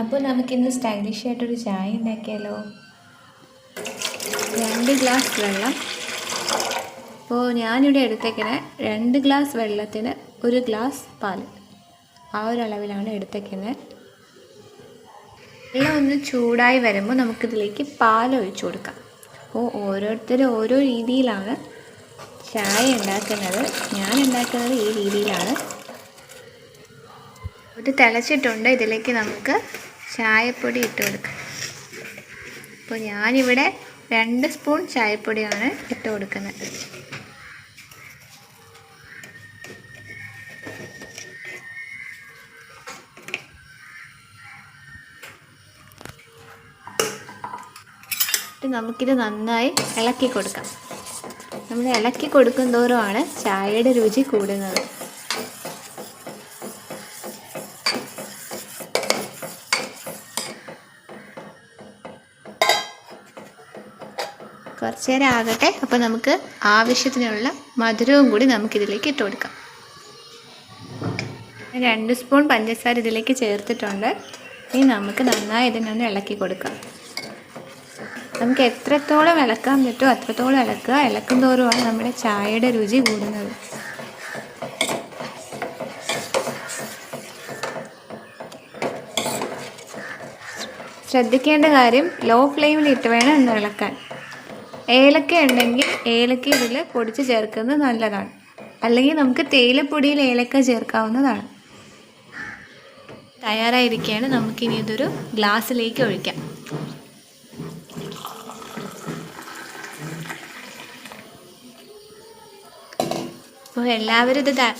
അപ്പോൾ നമുക്കിന്ന് സ്റ്റൈലിഷ് ആയിട്ടൊരു ചായ ഉണ്ടാക്കിയാലോ? രണ്ട് ഗ്ലാസ് വെള്ളം. അപ്പോൾ ഞാനിവിടെ എടുത്തേക്കണ രണ്ട് ഗ്ലാസ് വെള്ളത്തിന് ഒരു ഗ്ലാസ് പാൽ ആ ഒരു അളവിലാണ് എടുത്തേക്കുന്നത് വെള്ളം ഒന്ന് ചൂടായി വരുമ്പോൾ നമുക്കിതിലേക്ക് പാൽ ഒഴിച്ചു കൊടുക്കാം. അപ്പോൾ ഓരോരുത്തരും ഓരോ രീതിയിലാണ് ചായ ഉണ്ടാക്കുന്നത്. ഞാൻ ഉണ്ടാക്കുന്നത് ഈ രീതിയിലാണ്. ഇത് തിളച്ചിട്ടുണ്ട്. ഇതിലേക്ക് നമുക്ക് ചായപ്പൊടി ഇട്ട് കൊടുക്കാം. അപ്പോൾ ഞാനിവിടെ രണ്ട് സ്പൂൺ ചായപ്പൊടിയാണ് ഇട്ട് കൊടുക്കുന്നത്. നമുക്കിത് നന്നായി ഇളക്കി കൊടുക്കാം. നമ്മൾ ഇളക്കി കൊടുക്കും തോറുമാണ് ചായയുടെ രുചി കൂടുന്നത്. കുറച്ച് നേരം ആകട്ടെ അപ്പോൾ നമുക്ക് ആവശ്യത്തിനുള്ള മധുരവും കൂടി നമുക്കിതിലേക്ക് ഇട്ട് കൊടുക്കാം. രണ്ട് സ്പൂൺ പഞ്ചസാര ഇതിലേക്ക് ചേർത്തിട്ടുണ്ട്. ഇനി നമുക്ക് നന്നായി ഇതിനൊന്ന് ഇളക്കി കൊടുക്കാം. നമുക്ക് എത്രത്തോളം ഇളക്കാൻ പറ്റുമോ അത്രത്തോളം ഇളക്കുക. ഇളക്കും തോറുമാണ് നമ്മുടെ ചായയുടെ രുചി കൂടുന്നത്. ശ്രദ്ധിക്കേണ്ട കാര്യം ലോ ഫ്ലെയിമിൽ ഇട്ട് വേണം ഇളക്കാൻ. ഏലക്ക ഉണ്ടെങ്കിൽ ഏലക്ക ഇതിൽ പൊടിച്ച് ചേർക്കുന്നത് നല്ലതാണ്. അല്ലെങ്കിൽ നമുക്ക് തേയിലപ്പൊടിയിൽ ഏലക്ക ചേർക്കാവുന്നതാണ്. തയ്യാറായിരിക്കുകയാണ്. നമുക്കിനി ഇതൊരു ഗ്ലാസ്സിലേക്ക് ഒഴിക്കാം. അപ്പോൾ എല്ലാവരും ഇത്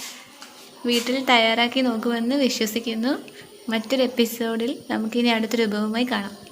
വീട്ടിൽ തയ്യാറാക്കി നോക്കുമെന്ന് വിശ്വസിക്കുന്നു. മറ്റൊരു എപ്പിസോഡിൽ നമുക്കിനി അടുത്തൊരു വിഭവമായി കാണാം.